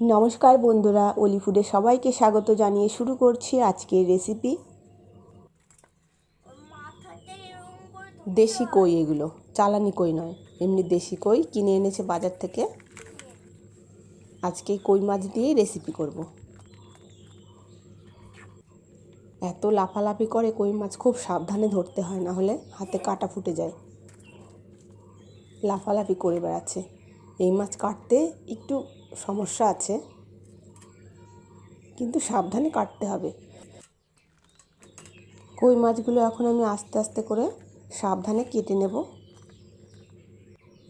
নমস্কার বন্ধুরা, অলি ফুডে সবাইকে স্বাগত জানিয়ে শুরু করছি আজকের রেসিপি দেশি কই এগুলো, চালানি কই নয়, এমনি দেশি কই কিনে এনেছে বাজার থেকে। আজকে কই মাছ দিয়েই রেসিপি করব। এত লাফালাফি করে কই মাছ খুব সাবধানে ধরতে হয়, না হলে হাতে কাটা ফুটে যায়। লাফালাফি করে বেড়াচ্ছে। এই মাছ কাটতে একটু সমস্যা আছে। কিন্তু সাবধানে কাটতে হবে। কই মাছগুলো এখন আমি আস্তে আস্তে করে সাবধানে কেটে নেব।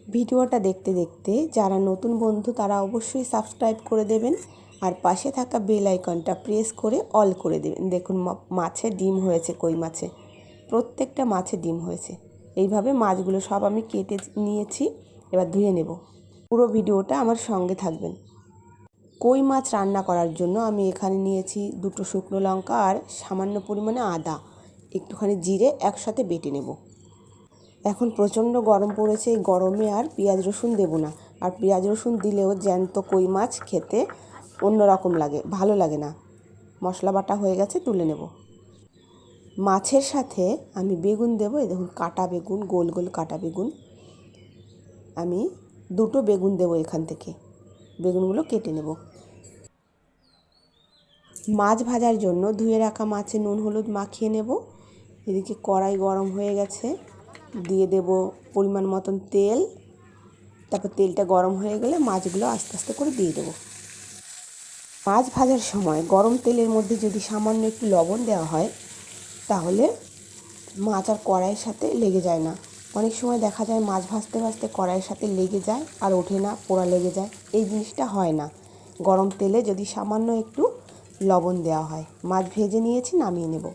ভিডিওটা দেখতে দেখতে যারা নতুন বন্ধু তারা অবশ্যই সাবস্ক্রাইব করে দেবেন আর পাশে থাকা বেল আইকনটা প্রেস করে অল করে দেবেন। দেখুন মাছে ডিম হয়েছে, কই মাছে? প্রত্যেকটা মাছে ডিম হয়েছে। এইভাবে মাছগুলো সব আমি কেটে নিয়েছি। এবার ধুয়ে নেব। পুরো ভিডিওটা আমার সঙ্গে থাকবেন। কই মাছ রান্না করার জন্য আমি এখানে নিয়েছি দুটো শুকনো লঙ্কা আর সামান্য পরিমাণে আদা। একটুখানি জিরে একসাথে বেটে নেব। এখন প্রচণ্ড গরম পড়েছে, এই গরমে আর পেঁয়াজ রসুন দেবো না। আর পেঁয়াজ রসুন দিলেও জ্যান্ত কই মাছ খেতে অন্য রকম লাগে, ভালো লাগে না। মশলা বাটা হয়ে গেছে, তুলে নেব। মাছের সাথে আমি বেগুন দেবো, এই দেখুন কাটা বেগুন, গোল গোল কাটা বেগুন। আমি দুটো বেগুন দেবো এখান থেকে। বেগুনগুলো কেটে নেব। মাছ ভাজার জন্য ধুয়ে রাখা মাছে নুন, হলুদ মাখিয়ে নেব। এদিকে কড়াই গরম হয়ে গেছে। দিয়ে দেব পরিমাণ মতন তেল। তারপর তেলটা গরম হয়ে গেলে মাছগুলো আস্তে আস্তে করে দিয়ে দেবো। মাছ ভাজার সময় গরম তেলের মধ্যে যদি সামান্য একটু লবণ দেওয়া হয়, তাহলে মাছ আর কড়াইয়ের সাথে লেগে যায় না। অনেক সময় দেখা যায় মাছ ভাজতে ভাজতে কড়াইয়ের সাথে লেগে যায় আর ওঠে না, পোড়া লেগে যায়। এই জিনিসটা হয় না। গরম তেলে যদি সামান্য একটু লবণ দেওয়া হয়। মাছ ভেজে নিয়েছি, নামিয়ে নেব।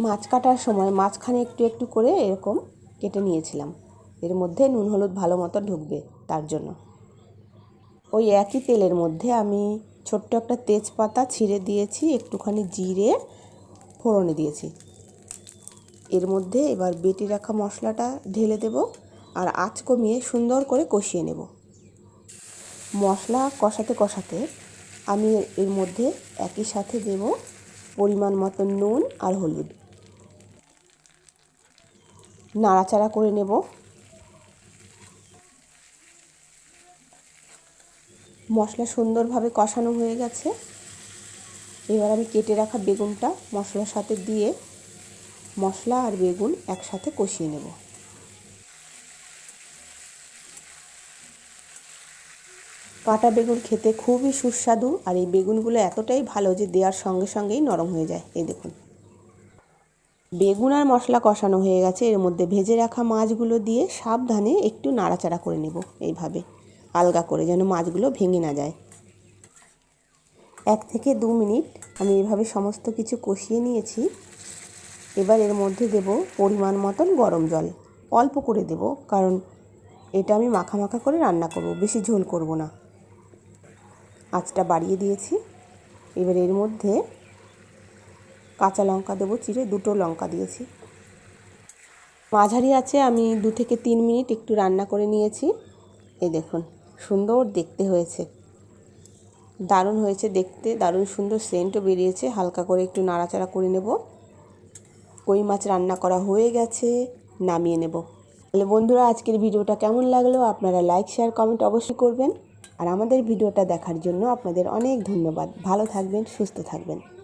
মাছ কাটার সময় মাছখানে একটু একটু করে এরকম কেটে নিয়েছিলাম। এর মধ্যে নুন, হলুদ ভালো মতো ঢুকবে তার জন্য। ওই একই তেলের মধ্যে আমি ছোট্ট একটা তেজপাতা ছিঁড়ে দিয়েছি, একটুখানি জিরে ফোড়নে দিয়েছি। এর মধ্যে এবার বেটে রাখা মশলাটা ঢেলে দেব আর আঁচ কমিয়ে সুন্দর করে কষিয়ে নেব। মশলা কষাতে কষাতে আমি এর মধ্যে একই সাথে দেব পরিমাণ মতো নুন আর হলুদ। নাড়াচাড়া করে নেব। মশলা সুন্দরভাবে কষানো হয়ে গেছে। এবার আমি কেটে রাখা বেগুনটা মশলার সাথে দিয়ে মশলা আর বেগুন একসাথে কষিয়ে নেব। কাটা বেগুন খেতে খুবই সুস্বাদু আর এই বেগুনগুলো এতটাই ভালো যে দেওয়ার সঙ্গে সঙ্গেই নরম হয়ে যায়। এই দেখুন। বেগুন আর মশলা কষানো হয়ে গেছে। এর মধ্যে ভেজে রাখা মাছগুলো দিয়ে সাবধানে একটু নাড়াচাড়া করে নেব এইভাবে। আলগা করে যেন মাছগুলো ভেঙে না যায়। এক থেকে দু মিনিট আমি এভাবে সমস্ত কিছু কষিয়ে নিয়েছি। এবার এর মধ্যে দেব পরিমাণ মতন গরম জল। অল্প করে দেব, কারণ এটা আমি মাখা মাখা করে রান্না করব, বেশি ঝোল করব না। আঁচটা বাড়িয়ে দিয়েছি। এবার এর মধ্যে কাঁচা লঙ্কা দেবো, চিড়ে দুটো লঙ্কা দিয়েছি। মাঝারি আছে আমি দু থেকে তিন মিনিট একটু রান্না করে নিয়েছি। এই দেখুন, সুন্দর দেখতে হয়েছে। দারুণ হয়েছে দেখতে, দারুণ সুন্দর সেন্টও বেরিয়েছে। হালকা করে একটু নাড়াচাড়া করে নেব। কই মাছ রান্না করা হয়ে গেছে, নামিয়ে নেব। তাহলে বন্ধুরা, আজকের ভিডিওটা কেমন লাগল? আপনারা লাইক শেয়ার কমেন্ট অবশ্যই করবেন। আর আমাদের ভিডিওটা দেখার জন্য আপনাদের অনেক ধন্যবাদ। ভালো থাকবেন, সুস্থ থাকবেন।